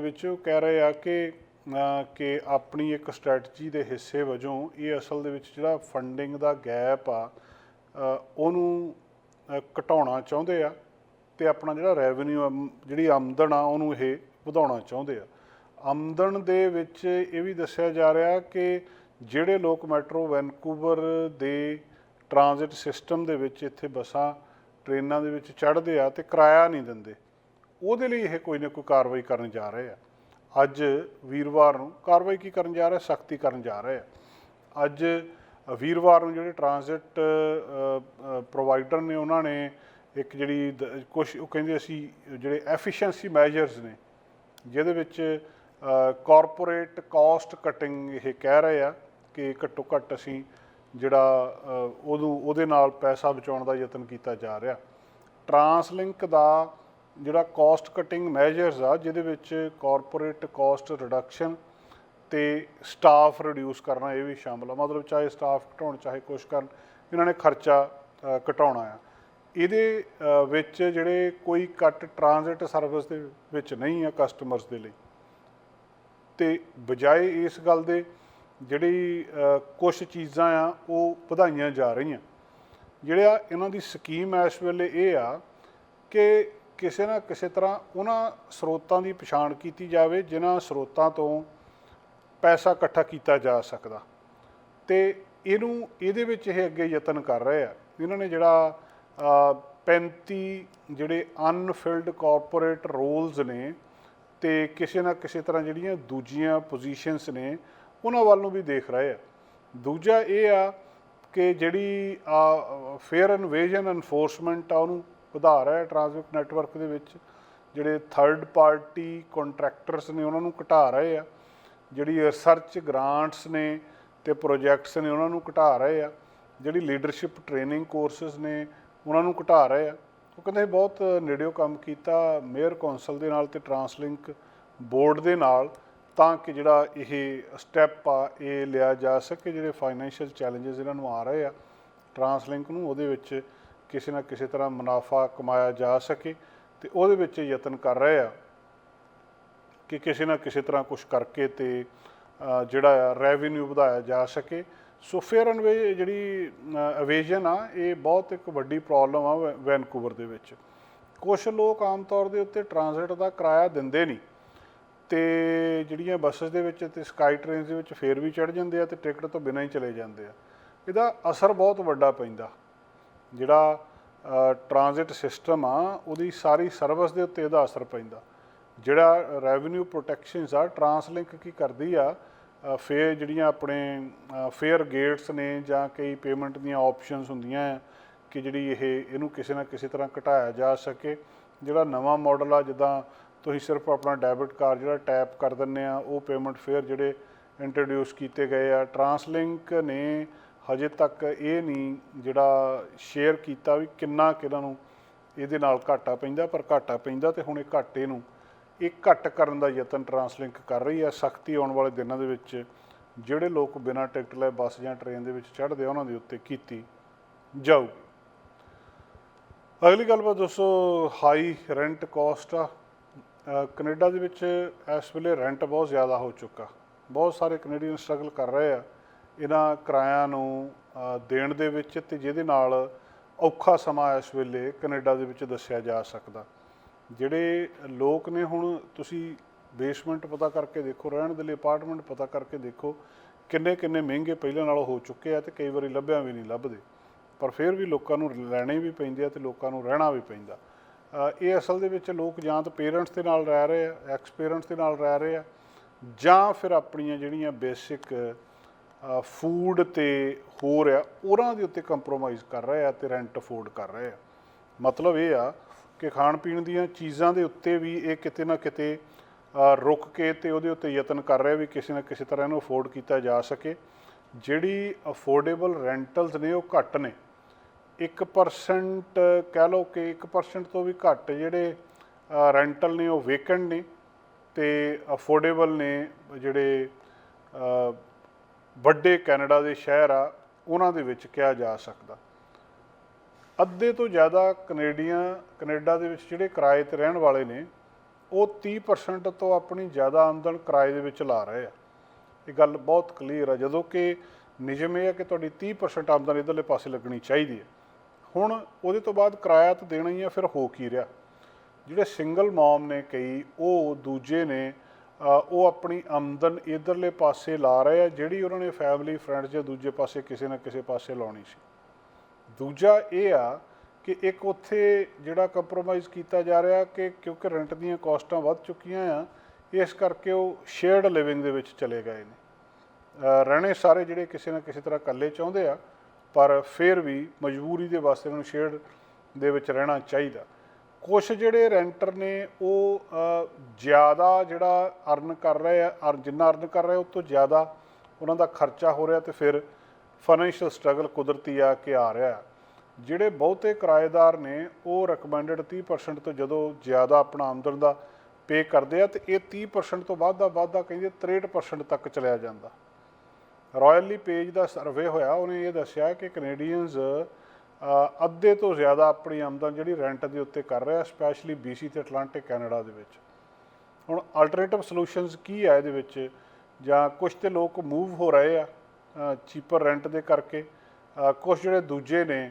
ਦੇ ਵਿੱਚ ਉਹ ਕਹਿ ਰਹੇ ਆ ਕਿ ਕਿ ਆਪਣੀ ਇੱਕ ਸਟ੍ਰੈਟਜੀ ਦੇ ਹਿੱਸੇ ਵਜੋਂ ਇਹ ਅਸਲ ਦੇ ਵਿੱਚ ਜਿਹੜਾ ਫੰਡਿੰਗ ਦਾ ਗੈਪ ਆ ਉਹਨੂੰ ਘਟਾਉਣਾ ਚਾਹੁੰਦੇ ਆ ਤੇ ਆਪਣਾ ਜਿਹੜਾ ਰੈਵਨਿਊ ਜਿਹੜੀ ਆਮਦਨ ਆ ਉਹਨੂੰ ਇਹ ਵਧਾਉਣਾ ਚਾਹੁੰਦੇ ਆ। ਆਮਦਨ ਦੇ ਵਿੱਚ ਇਹ ਵੀ ਦੱਸਿਆ ਜਾ ਰਿਹਾ ਕਿ ਜਿਹੜੇ ਲੋਕ ਮੈਟਰੋ ਵੈਨਕੂਵਰ ਦੇ ਟ੍ਰਾਂਜਿਟ ਸਿਸਟਮ ਦੇ ਵਿੱਚ ਇੱਥੇ ਬੱਸਾਂ, ਟ੍ਰੇਨਾਂ ਦੇ ਵਿੱਚ ਚੜ੍ਹਦੇ ਆ ਤੇ ਕਿਰਾਇਆ ਨਹੀਂ ਦਿੰਦੇ। ਉਹਦੇ ਲਈ ਇਹ ਕੋਈ ਨਾ ਕੋਈ ਕਾਰਵਾਈ ਕਰਨ ਜਾ ਰਹੇ ਆ। ਅੱਜ ਵੀਰਵਾਰ ਨੂੰ ਕਾਰਵਾਈ ਕੀ ਕਰਨ ਜਾ ਰਹੇ? ਸਖਤੀ ਕਰਨ ਜਾ ਰਹੇ ਆ। ਅੱਜ ਵੀਰਵਾਰ ਨੂੰ ਜਿਹੜੇ ਟਰਾਂਜ਼ਿਟ ਪ੍ਰੋਵਾਈਡਰ ਨੇ ਉਹਨਾਂ ਨੇ ਇੱਕ ਜਿਹੜੀ ਕੁਝ ਉਹ ਕਹਿੰਦੇ ਅਸੀਂ ਜਿਹੜੇ ਐਫੀਸ਼ੀਐਂਸੀ ਮੈਜਰਸ ਨੇ, ਜਿਹਦੇ ਵਿੱਚ ਕਾਰਪੋਰੇਟ ਕਾਸਟ ਕਟਿੰਗ ਇਹ ਕਹਿ ਰਹੇ ਆ ਕਿ ਘੱਟੋ ਘੱਟ ਅਸੀਂ ਜਿਹੜਾ ਉਹਨੂੰ, ਉਹਦੇ ਨਾਲ ਪੈਸਾ ਬਚਾਉਣ ਦਾ ਯਤਨ ਕੀਤਾ ਜਾ ਰਿਹਾ। ਟਰਾਂਸਲਿੰਕ ਦਾ ਜਿਹੜਾ ਕਾਸਟ ਕਟਿੰਗ ਮੈਜਰਸ ਆ, ਜਿਹਦੇ ਵਿੱਚ ਕਾਰਪੋਰੇਟ ਕਾਸਟ ਰਿਡਕਸ਼ਨ ਤੇ ਸਟਾਫ ਰਿਡਿਊਸ ਕਰਨਾ, ਇਹ ਵੀ ਸ਼ਾਮਲ ਆ। ਮਤਲਬ ਚਾਹੇ ਸਟਾਫ ਘਟਾਉਣ, ਚਾਹੇ ਕੁਛ ਕਰਨ, ਇਹਨਾਂ ਨੇ ਖਰਚਾ ਘਟਾਉਣਾ ਆ। ਇਹਦੇ ਵਿੱਚ ਜਿਹੜੇ ਕੋਈ ਕੱਟ ਟਰਾਂਜ਼ਿਟ ਸਰਵਿਸ ਦੇ ਵਿੱਚ ਨਹੀਂ ਆ ਕਸਟਮਰਸ ਦੇ ਲਈ, ਤੇ ਬਜਾਏ ਇਸ ਗੱਲ ਦੇ ਜਿਹੜੀ ਕੁਝ ਚੀਜ਼ਾਂ ਆ, ਉਹ ਵਧਾਈਆਂ ਜਾ ਰਹੀਆਂ। ਜਿਹੜਾ ਇਹਨਾਂ ਦੀ ਸਕੀਮ ਐ ਇਸ ਵੇਲੇ ਇਹ ਆ ਕਿ ਕਿਸੇ ਨਾ ਕਿਸੇ ਤਰ੍ਹਾਂ ਉਹਨਾਂ ਸਰੋਤਾਂ ਦੀ ਪਛਾਣ ਕੀਤੀ ਜਾਵੇ ਜਿਨ੍ਹਾਂ ਸਰੋਤਾਂ ਤੋਂ ਪੈਸਾ ਇਕੱਠਾ ਕੀਤਾ ਜਾ ਸਕਦਾ। ਤੇ ਇਹਨੂੰ ਇਹਦੇ ਵਿੱਚ ਇਹ ਅੱਗੇ ਯਤਨ ਕਰ ਰਹੇ ਆ। ਇਹਨਾਂ ਨੇ ਜਿਹੜਾ ਅ, 35 ਜਿਹੜੇ ਅਨਫਿਲਡ ਕਾਰਪੋਰੇਟ ਰੋਲਸ ਨੇ ਤੇ ਕਿਸੇ ਨਾ ਕਿਸੇ ਤਰ੍ਹਾਂ ਜਿਹੜੀਆਂ ਦੂਜੀਆਂ ਪੋਜੀਸ਼ਨਸ ਨੇ ਉਹਨਾਂ ਵੱਲ ਨੂੰ ਵੀ ਦੇਖ ਰਹੇ ਆ। ਦੂਜਾ ਇਹ ਆ ਕਿ ਜਿਹੜੀ ਫੇਅਰ ਇਨਵੇਜਨ ਐਨਫੋਰਸਮੈਂਟ ਆ ਉਹਨੂੰ ਵਧਾ ਰਿਹਾ ਟ੍ਰਾਂਸਪੋਰਟ ਨੈਟਵਰਕ ਦੇ ਵਿੱਚ, ਜਿਹੜੇ ਥਰਡ ਪਾਰਟੀ ਕੰਟਰੈਕਟਰਸ ਨੇ ਉਹਨਾਂ ਨੂੰ ਘਟਾ ਰਹੇ ਆ, ਜਿਹੜੀ ਰਿਸਰਚ ਗ੍ਰਾਂਟਸ ਨੇ ਤੇ ਪ੍ਰੋਜੈਕਟਸ ਨੇ ਉਹਨਾਂ ਨੂੰ ਘਟਾ ਰਹੇ ਆ, ਜਿਹੜੀ ਲੀਡਰਸ਼ਿਪ ਟ੍ਰੇਨਿੰਗ ਕੋਰਸਸ ਨੇ ਉਹਨਾਂ ਨੂੰ ਘਟਾ ਰਹੇ ਆ। ਉਹ ਕਹਿੰਦੇ ਬਹੁਤ ਨੇੜਿਓ ਕੰਮ ਕੀਤਾ ਮੇਅਰ ਕੌਂਸਲ ਦੇ ਨਾਲ ਤੇ ਟਰਾਂਸਲਿੰਕ ਬੋਰਡ ਦੇ ਨਾਲ, ਤਾਂ ਕਿ ਜਿਹੜਾ ਇਹ ਸਟੈਪ ਆ, ਇਹ ਲਿਆ ਜਾ ਸਕੇ, ਜਿਹੜੇ ਫਾਈਨੈਂਸ਼ੀਅਲ ਚੈਲੰਜਸ ਇਹਨਾਂ ਨੂੰ ਆ ਰਹੇ ਆ। ਟਰਾਂਸਲਿੰਕ ਨੂੰ ਉਹਦੇ ਵਿੱਚ ਕਿਸੇ ਨਾ ਕਿਸੇ ਤਰ੍ਹਾਂ ਮੁਨਾਫਾ ਕਮਾਇਆ ਜਾ ਸਕੇ ਤੇ ਉਹਦੇ ਵਿੱਚ ਯਤਨ ਕਰ ਰਹੇ ਆ ਕਿ ਕਿਸੇ ਨਾ ਕਿਸੇ ਤਰ੍ਹਾਂ ਕੁਝ ਕਰਕੇ ਤੇ ਜਿਹੜਾ ਆ ਰੈਵਨਿਊ ਵਧਾਇਆ ਜਾ ਸਕੇ। ਸੋ ਫੇਅਰ ਐਂਡ ਵੇ ਜਿਹੜੀ ਅਵੇਜਨ ਆ, ਇਹ ਬਹੁਤ ਇੱਕ ਵੱਡੀ ਪ੍ਰੋਬਲਮ ਆ ਵੈ- ਵੈਨਕੂਵਰ ਦੇ ਵਿੱਚ। ਕੁਝ ਲੋਕ ਆਮ ਤੌਰ ਦੇ ਉੱਤੇ ਟਰਾਂਜ਼ਿਟ ਦਾ ਕਿਰਾਇਆ ਦਿੰਦੇ ਨਹੀਂ ਤੇ ਜਿਹੜੀਆਂ ਬੱਸਸ ਦੇ ਵਿੱਚ ਤੇ ਸਕਾਈ ਟ੍ਰੇਨਸ ਦੇ ਵਿੱਚ ਫੇਰ ਵੀ ਚੜ ਜਾਂਦੇ ਆ ਤੇ ਟਿਕਟ ਤੋਂ ਬਿਨਾਂ ਹੀ ਚਲੇ ਜਾਂਦੇ ਆ। ਇਹਦਾ ਅਸਰ ਬਹੁਤ ਵੱਡਾ ਪੈਂਦਾ। ਜਿਹੜਾ ਟਰਾਂਜ਼ਿਟ ਸਿਸਟਮ ਆ, ਉਹਦੀ ਸਾਰੀ ਸਰਵਿਸ ਦੇ ਉੱਤੇ ਇਹਦਾ ਅਸਰ ਪੈਂਦਾ। ਜਿਹੜਾ ਰੈਵਨਿਊ ਪ੍ਰੋਟੈਕਸ਼ਨਸ ਆ ਟਰਾਂਸਲਿੰਕ ਕੀ ਕਰਦੀ ਆ ਫੇਰ ਜਿਹੜੀਆਂ ਆਪਣੇ ਫੇਅਰ ਗੇਟਸ ਨੇ ਜਾਂ ਕਈ ਪੇਮੈਂਟ ਦੀਆਂ ਆਪਸ਼ਨਸ ਹੁੰਦੀਆਂ ਆ, ਕਿ ਜਿਹੜੀ ਇਹ, ਇਹਨੂੰ ਕਿਸੇ ਨਾ ਕਿਸੇ ਤਰ੍ਹਾਂ ਘਟਾਇਆ ਜਾ ਸਕੇ। ਜਿਹੜਾ ਨਵਾਂ ਮਾਡਲ ਆ, ਜਿੱਦਾਂ ਤੁਸੀਂ ਸਿਰਫ ਆਪਣਾ ਡੈਬਿਟ ਕਾਰਡ ਜਿਹੜਾ ਟੈਪ ਕਰ ਦਿੰਦੇ ਆ, ਉਹ ਪੇਮੈਂਟ ਫੇਅਰ ਜਿਹੜੇ ਇੰਟਰੋਡਿਊਸ ਕੀਤੇ ਗਏ ਆ। ਟਰਾਂਸਲਿੰਕ ਨੇ ਹਜੇ ਤੱਕ ਇਹ ਨਹੀਂ ਜਿਹੜਾ ਸ਼ੇਅਰ ਕੀਤਾ ਵੀ ਕਿੰਨਾ ਕਿਹਨਾਂ ਨੂੰ ਇਹਦੇ ਨਾਲ ਘਾਟਾ ਪੈਂਦਾ ਪਰ ਘਾਟਾ ਪੈਂਦਾ ਤੇ ਹੁਣ ਇਹ ਘਾਟੇ ਨੂੰ ਇਹ ਘੱਟ ਕਰਨ ਦਾ ਯਤਨ ਟਰਾਂਸਲਿੰਕ ਕਰ ਰਹੀ ਹੈ ਸਖਤੀ ਆਉਣ ਵਾਲੇ ਦਿਨਾਂ ਦੇ ਵਿੱਚ ਜਿਹੜੇ ਲੋਕ ਬਿਨਾਂ ਟਿਕਟ ਲਏ ਬੱਸ ਜਾਂ ਟ੍ਰੇਨ ਦੇ ਵਿੱਚ ਚੜ੍ਹਦੇ ਆ ਉਹਨਾਂ ਦੇ ਉੱਤੇ ਕੀਤੀ ਜਾਊਗੀ। ਅਗਲੀ ਗੱਲਬਾਤ ਦੋਸਤੋ ਹਾਈ ਰੈਂਟ ਕਾਸਟ ਆ। ਅ, ਕੈਨੇਡਾ ਦੇ ਵਿੱਚ ਇਸ ਵੇਲੇ ਰੈਂਟ ਬਹੁਤ ਜ਼ਿਆਦਾ ਹੋ ਚੁੱਕਾ। ਬਹੁਤ ਸਾਰੇ ਕੈਨੇਡੀਅਨ ਸਟਰਗਲ ਕਰ ਰਹੇ ਆ। ਇਹਨਾਂ ਕਿਰਾਇਆਂ ਨੂੰ ਦੇਣ ਦੇ ਵਿੱਚ ਤੇ ਜਿਹਦੇ ਨਾਲ ਔਖਾ ਸਮਾਂ ਇਸ ਵੇਲੇ ਕੈਨੇਡਾ ਦੇ ਵਿੱਚ ਦੱਸਿਆ ਜਾ ਸਕਦਾ। ਜਿਹੜੇ ਲੋਕ ਨੇ ਹੁਣ ਤੁਸੀਂ ਬੇਸਮੈਂਟ ਪਤਾ ਕਰਕੇ ਦੇਖੋ, ਰਹਿਣ ਦੇ ਲਈ ਅਪਾਰਟਮੈਂਟ ਪਤਾ ਕਰਕੇ ਦੇਖੋ ਕਿੰਨੇ ਕਿੰਨੇ ਮਹਿੰਗੇ ਪਹਿਲਾਂ ਨਾਲੋਂ ਹੋ ਚੁੱਕੇ ਆ ਤੇ ਕਈ ਵਾਰੀ ਲੱਭਿਆ ਵੀ ਨਹੀਂ ਲੱਭਦੇ। ਪਰ ਫਿਰ ਵੀ ਲੋਕਾਂ ਨੂੰ ਲੈਣੇ ਵੀ ਪੈਂਦੇ ਆ ਤੇ ਲੋਕਾਂ ਨੂੰ ਰਹਿਣਾ ਵੀ ਪੈਂਦਾ। ਇਹ ਅਸਲ ਦੇ ਵਿੱਚ ਲੋਕ ਜਾਂ ਤਾਂ ਪੇਰੈਂਟਸ ਦੇ ਨਾਲ ਰਹਿ ਰਹੇ ਆ ਐਕਸ ਪੇਰੈਂਟਸ ਦੇ ਨਾਲ ਰਹਿ ਰਹੇ ਆ, ਜਾਂ ਫਿਰ ਆਪਣੀਆਂ ਜਿਹੜੀਆਂ ਬੇਸਿਕ ਫੂਡ ਤੇ ਹੋਰ ਆ ਉਹਨਾਂ ਦੇ ਉੱਤੇ ਕੰਪਰੋਮਾਈਜ਼ ਕਰ ਰਹੇ ਆ ਤੇ ਰੈਂਟ ਅਫੋਰਡ ਕਰ ਰਹੇ ਆ। ਮਤਲਬ ਇਹ ਆ ਕਿ ਖਾਣ ਪੀਣ ਦੀਆਂ ਚੀਜ਼ਾਂ ਦੇ ਉੱਤੇ ਵੀ ਇਹ ਕਿਤੇ ਨਾ ਕਿਤੇ ਰੁਕ ਕੇ ਤੇ ਉਹਦੇ ਉੱਤੇ ਯਤਨ ਕਰ ਰਿਹਾ ਵੀ ਕਿਸੇ ਨਾ ਕਿਸੇ ਤਰ੍ਹਾਂ ਇਹਨੂੰ ਅਫੋਰਡ ਕੀਤਾ ਜਾ ਸਕੇ। ਜਿਹੜੀ ਅਫੋਰਡੇਬਲ ਰੈਂਟਲਸ ਨੇ ਉਹ ਘੱਟ ਨੇ। 1% ਕਹਿ ਲਓ ਕਿ 1% ਤੋਂ ਵੀ ਘੱਟ ਜਿਹੜੇ ਰੈਂਟਲ ਨੇ ਉਹ ਵੇਕੈਂਟ ਨੇ ਤੇ ਅਫੋਰਡੇਬਲ ਨੇ ਜਿਹੜੇ ਵੱਡੇ ਕੈਨੇਡਾ ਦੇ ਸ਼ਹਿਰ ਆ, ਉਹਨਾਂ ਦੇ ਵਿੱਚ ਕਿਹਾ ਜਾ ਸਕਦਾ। ਅੱਧੇ ਤੋਂ ਜ਼ਿਆਦਾ ਕੈਨੇਡੀਅਨ ਕੈਨੇਡਾ ਦੇ ਵਿੱਚ ਜਿਹੜੇ ਕਿਰਾਏ ਤੇ ਰਹਿਣ ਵਾਲੇ ਨੇ, ਉਹ 30% ਤੋਂ ਆਪਣੀ ਜ਼ਿਆਦਾ ਆਮਦਨ ਕਿਰਾਏ ਦੇ ਵਿੱਚ ਲਾ ਰਹੇ ਆ। ਇਹ ਗੱਲ ਬਹੁਤ ਕਲੀਅਰ ਆ, ਜਦੋਂ ਕਿ ਨਿਯਮ ਇਹ ਆ ਕਿ ਤੁਹਾਡੀ 30% ਆਮਦਨ ਇਧਰਲੇ ਪਾਸੇ ਲੱਗਣੀ ਚਾਹੀਦੀ ਹੈ ਹੁਣ ਉਹਦੇ ਤੋਂ ਬਾਅਦ ਕਿਰਾਇਆ ਤਾਂ ਦੇਣਾ ਹੀ ਆ, ਫਿਰ ਹੋ ਕੀ ਰਿਹਾ? ਜਿਹੜੇ ਸਿੰਗਲ ਮਮ ਨੇ ਕਈ, ਉਹ ਦੂਜੇ ਨੇ ਉਹ ਆਪਣੀ ਆਮਦਨ ਇਧਰਲੇ ਪਾਸੇ ਲਾ ਰਹੇ ਆ, ਜਿਹੜੀ ਉਹਨਾਂ ਨੇ ਫੈਮਿਲੀ ਫਰੈਂਡਸ ਜਾਂ ਦੂਜੇ ਪਾਸੇ ਕਿਸੇ ਨਾ ਕਿਸੇ ਪਾਸੇ ਲਾਉਣੀ ਸੀ। ਦੂਜਾ ਇਹ ਆ ਕਿ ਇੱਕ ਉੱਥੇ ਜਿਹੜਾ ਕੰਪਰੋਮਾਈਜ਼ ਕੀਤਾ ਜਾ ਰਿਹਾ ਕਿ ਕਿਉਂਕਿ ਰੈਂਟ ਦੀਆਂ ਕਾਸਟਾਂ ਵੱਧ ਚੁੱਕੀਆਂ ਆ, ਇਸ ਕਰਕੇ ਉਹ ਸ਼ੇਅਰਡ ਲਿਵਿੰਗ ਦੇ ਵਿੱਚ ਚਲੇ ਗਏ ਨੇ। ਰਹਿਣੇ ਸਾਰੇ ਜਿਹੜੇ ਕਿਸੇ ਨਾ ਕਿਸੇ ਤਰ੍ਹਾਂ ਇਕੱਲੇ ਚਾਹੁੰਦੇ ਆ, ਪਰ ਫਿਰ ਵੀ ਮਜਬੂਰੀ ਦੇ ਵਾਸਤੇ ਉਹਨਾਂ ਨੂੰ ਸ਼ੇਅਰਡ ਦੇ ਵਿੱਚ ਰਹਿਣਾ ਚਾਹੀਦਾ। ਕੁਝ ਜਿਹੜੇ ਰੈਂਟਰ ਨੇ ਉਹ ਜ਼ਿਆਦਾ ਜਿਹੜਾ ਅਰਨ ਕਰ ਰਹੇ ਆ, ਅਰ, ਜਿੰਨਾ ਅਰਨ ਕਰ ਰਹੇ ਉਹ ਤੋਂ ਜ਼ਿਆਦਾ ਉਹਨਾਂ ਦਾ ਖਰਚਾ ਹੋ ਰਿਹਾ ਤੇ ਫਿਰ ਫਾਈਨੈਂਸ਼ੀਅਲ ਸਟਰਗਲ ਕੁਦਰਤੀ ਆ ਕੇ ਆ ਰਿਹਾ। ਜਿਹੜੇ ਬਹੁਤੇ ਕਿਰਾਏਦਾਰ ਨੇ, ਉਹ ਰეკਮੈਂਡਡ 30% ਤੋਂ ਜਦੋਂ ਜ਼ਿਆਦਾ ਆਪਣਾ ਆਮਦਨ ਦਾ ਪੇ ਕਰਦੇ ਆ, ਤੇ ਇਹ 30% ਤੋਂ ਵੱਧ ਦਾ ਵਾਧਾ ਕਹਿੰਦੇ 63% ਤੱਕ ਚਲਿਆ ਜਾਂਦਾ। ਰਾਇਲੀ ਪੇਜ ਦਾ ਸਰਵੇ ਹੋਇਆ, ਉਹਨੇ ਇਹ ਦੱਸਿਆ ਕਿ ਕੈਨੇਡੀਅਨਸ ਅੱਧੇ ਤੋਂ ਜ਼ਿਆਦਾ ਆਪਣੀ ਆਮਦਨ ਜਿਹੜੀ ਰੈਂਟ ਦੇ ਉੱਤੇ ਕਰ ਰਿਹਾ ਸਪੈਸ਼ਲੀ BC ਤੇ ਅਟਲਾਂਟਿਕ ਕੈਨੇਡਾ ਦੇ ਵਿੱਚ। ਹੁਣ ਅਲਟਰਨੇਟਿਵ ਸੋਲੂਸ਼ਨਸ ਕੀ ਆ ਇਹਦੇ ਵਿੱਚ? ਜਾਂ ਕੁਝ ਤੇ ਲੋਕ ਮੂਵ ਹੋ ਰਹੇ ਆ ਚੀਪਰ ਰੈਂਟ ਦੇ ਕਰਕੇ। ਕੁਝ ਜਿਹੜੇ ਦੂਜੇ ਨੇ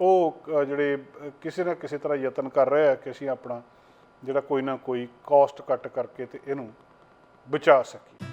ਉਹ ਜਿਹੜੇ ਕਿਸੇ ਨਾ ਕਿਸੇ ਤਰ੍ਹਾਂ ਯਤਨ ਕਰ ਰਹੇ ਆ ਕਿ ਅਸੀਂ ਆਪਣਾ ਜਿਹੜਾ ਕੋਈ ਨਾ ਕੋਈ ਕਾਸਟ ਕੱਟ ਕਰਕੇ ਤੇ ਇਹਨੂੰ ਬਚਾ ਸਕੀਏ।